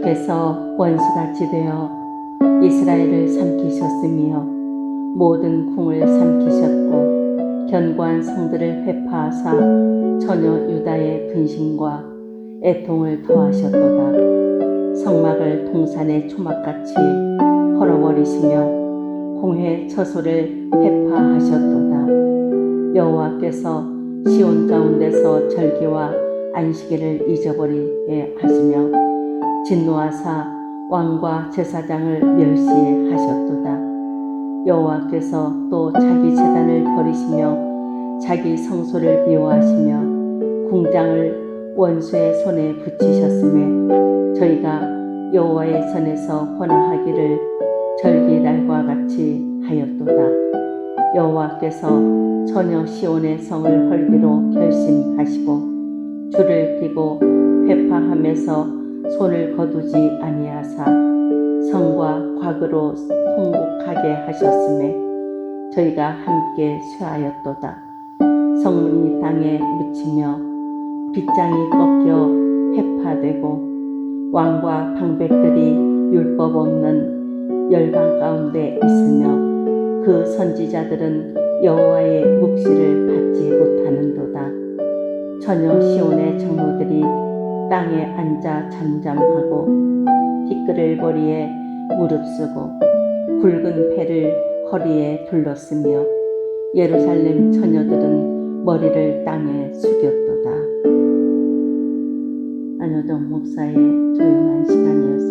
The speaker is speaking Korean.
주께서 원수같이 되어 이스라엘을 삼키셨으며 모든 궁을 삼키셨고 견고한 성들을 회파하사 전혀 유다의 근심과 애통을 더하셨도다. 성막을 동산의 초막같이 헐어버리시며 공회 처소를 회파하셨도다. 여호와께서 시온 가운데서 절기와 안식일을 잊어버리게 하시며 진노하사 왕과 제사장을 멸시하셨도다. 여호와께서 또 자기 제단을 버리시며 자기 성소를 미워하시며 궁장을 원수의 손에 붙이셨음에 저희가 여호와의 전에서 헌화하기를 절기 날과 같이 하였도다. 여호와께서 전혀 시온의 성을 헐기로 결심하시고 줄을 띠고 회파하면서 손을 거두지 아니하사 성과 곽으로 통곡하게 하셨음에 저희가 함께 쇠하였도다. 성문이 땅에 묻히며 빗장이 꺾여 회파되고 왕과 방백들이 율법 없는 열방 가운데 있으며 그 선지자들은 여호와의 묵시를 받지 못하는도다. 전혀 시온의 장로들이 땅에 앉아 잠잠하고 티끌을 머리에 무릅쓰고 굵은 배를 허리에 둘렀으며 예루살렘 처녀들은 머리를 땅에 숙였도다. 안효정 목사의 조용한 시간이었습니다.